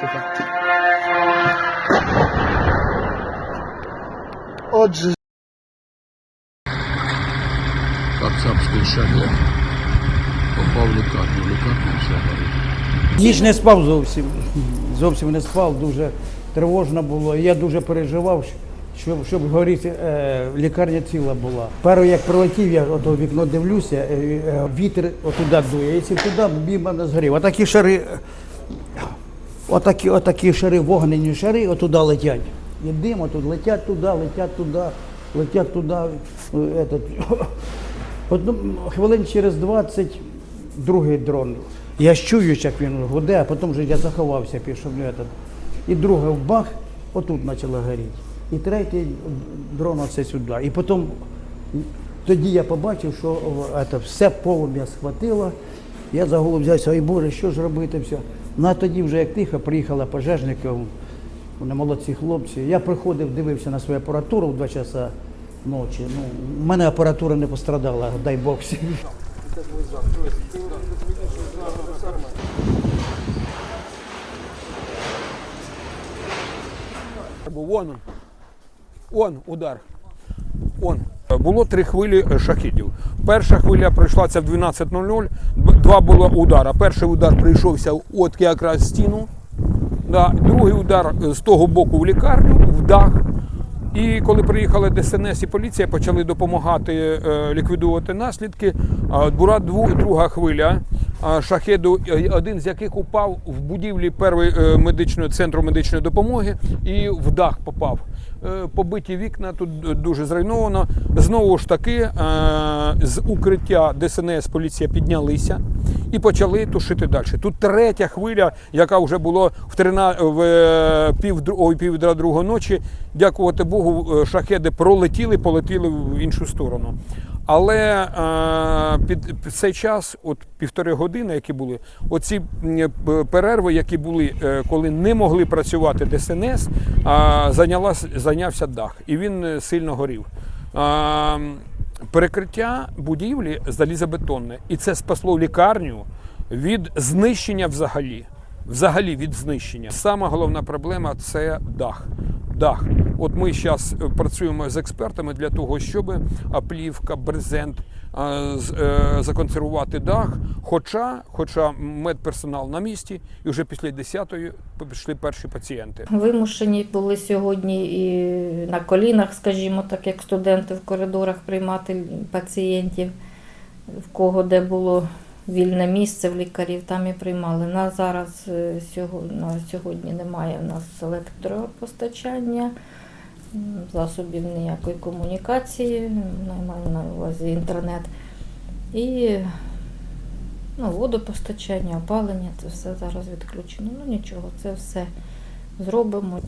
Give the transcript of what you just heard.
Тихо. Отже, Кацапський шагер попав в лікарню, лікарню все горить. Ніч не спав зовсім. Зовсім не спав, дуже тривожно було. Я дуже переживав, щоб, щоб горіти, е, лікарня ціла була. Перше, як прилетів, я ото вікно дивлюся, е, е, вітер отуди дує. Якщо туди, біма не згорів. Отакі шари, е, отакі, отакі шари, вогнені шари, отуди летять. І дим, отут летять туди, летять туди, летять туди. Е, Этот. Одну, хвилин через 20 другий дрон. Я ж чую, як він гуде, а потім вже я заховався, пішов. Ну, этот. І другий бах, отут почало горіти. І третій дрон оце сюди. І потім тоді я побачив, що о, это, все полум'я схватило. Я за голову взявся, ой Боже, що ж робити все. Ну а тоді вже як тихо, приїхала пожежники, вони молодці хлопці. Я приходив, дивився на свою апаратуру в 2 часа ночі. Ну, в мене апаратура не пострадала, дай Бог всім. Вон, он удар. Он. Було три хвилі е, шахідів. Перша хвиля пройшлася в 12.00, два було удара. Перший удар прийшовся от якраз стіну. Да. Другий удар е, з того боку в лікарню, в дах. І коли приїхали ДСНС і поліція, почали допомагати е, ліквідувати наслідки. Була друга хвиля шахеду, один з яких упав в будівлі першої е, медичного центру медичної допомоги і в дах попав. Е, Побиті вікна тут дуже зруйновано. Знову ж таки, е, з укриття ДСНС поліція піднялися і почали тушити далі. Тут третя хвиля, яка вже було в, 13, в пів, ой, пів другої ночі. Дякувати Богу, шахеди пролетіли, полетіли в іншу сторону. Але е, під, цей час, от півтори години, які були, оці перерви, які були, е, коли не могли працювати ДСНС, е, зайнявся дах, і він е, сильно горів. Е, перекриття будівлі залізобетонне, і це спасло лікарню від знищення взагалі. Взагалі від знищення. Сама головна проблема це дах. Дах. От ми зараз працюємо з експертами для того, щоб плівка, брезент з- е, законсервувати дах. Хоча, хоча медперсонал на місці, і вже після 10-ї пішли перші пацієнти. Вимушені були сьогодні і на колінах, скажімо так, як студенти в коридорах приймати пацієнтів, в кого де було вільне місце в лікарів, там і приймали. На зараз е, на сьогодні немає в нас електропостачання, засобів ніякої комунікації, я маю на увазі інтернет. І ну, водопостачання, опалення, це все зараз відключено. Ну нічого, це все зробимо.